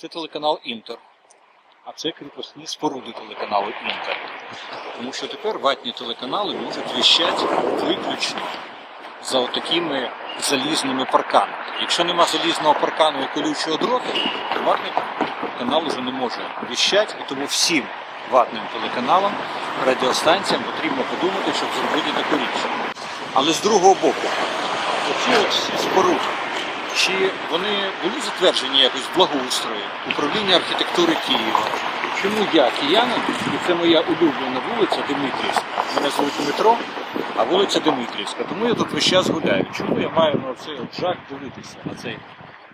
Це телеканал Інтер. А це кріпосні споруди телеканалу Інтер. Тому що тепер ватні телеканали можуть віщати виключно за отакими залізними парканами. Якщо нема залізного паркану і колючого дроту, то ватний канал вже не може віщати, і тому всім ватним телеканалам, радіостанціям потрібно подумати, щоб зробити таку річ. Але з другого боку, оці от всі споруди, чи вони були затверджені якось в благоустрої, управління архітектури Києва? Чому я киянин, і це моя улюблена вулиця Дмитрівська. Мене звуть Дмитро, а вулиця Дмитрівська. Тому я тут весь час гуляю. Чому я маю на цей жах дивитися, на цей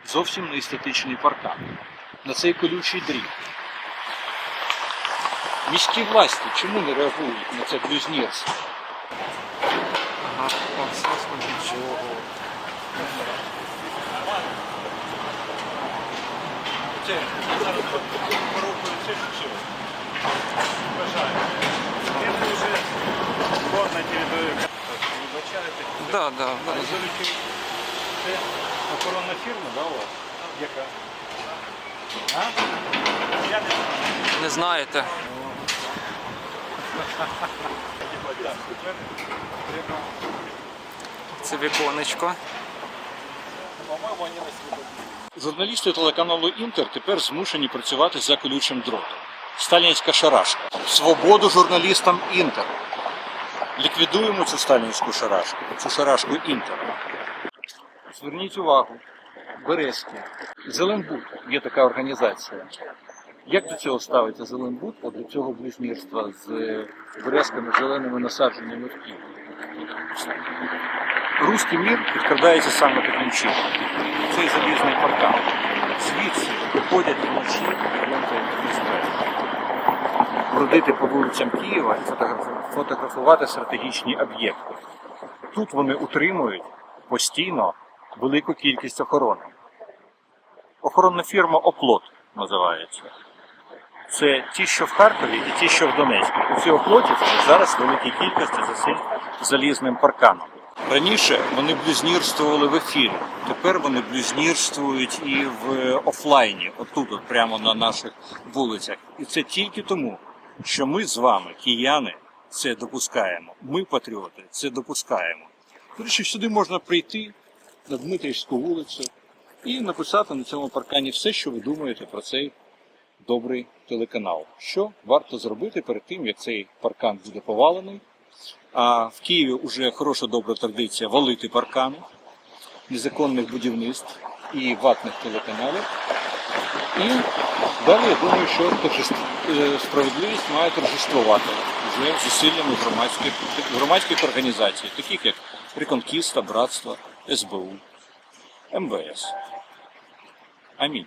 зовсім не естетичний паркан, на цей колючий дріт? Міські власті чому не реагують на це блюзнірство? Ага, Максимського нічого. Горна територія. Вибачаєте. Да, да. Це охоронна фірма, да, у вас? Яка? А? Я не знаю. Не знаєте. Це віконечко. По-моєму, вони не свободні. Журналісти телеканалу Інтер тепер змушені працювати за колючим дротом. Сталінська шарашка. Свободу журналістам Інтер. Ліквідуємо цю сталінську шарашку, цю шарашку Інтер. Зверніть увагу, Березки, Зеленбуд є така організація. Як до цього ставиться Зеленбуд, цього близнірства з березками, зеленими насадженнями в Києві? Руський мір підкрадається саме таким чином цей залізний паркан. Звідси виходять вночі бродити по вулицям Києва і фотографувати стратегічні об'єкти. Тут вони утримують постійно велику кількість охорони. Охоронна фірма Оплот називається. Це ті, що в Харкові, і ті, що в Донецьку. Ці оплотівці зараз в великій кількості за цим залізним парканом. Раніше вони блюзнірствували в ефірі, тепер вони блюзнірствують і в офлайні, отут, от прямо на наших вулицях. І це тільки тому, що ми з вами, кияни, це допускаємо. Ми, патріоти, це допускаємо. До речі, сюди можна прийти на Дмитрівську вулицю і написати на цьому паркані все, що ви думаєте про цей добрий телеканал. Що варто зробити перед тим, як цей паркан буде повалений. А в Києві вже хороша добра традиція валити паркани незаконних будівництв і ватних телеканалів. І далі я думаю, що е, справедливість має торжествувати вже зусиллями громадських, громадських організацій, таких як Реконкіста, Братство, СБУ, МВС. Амінь.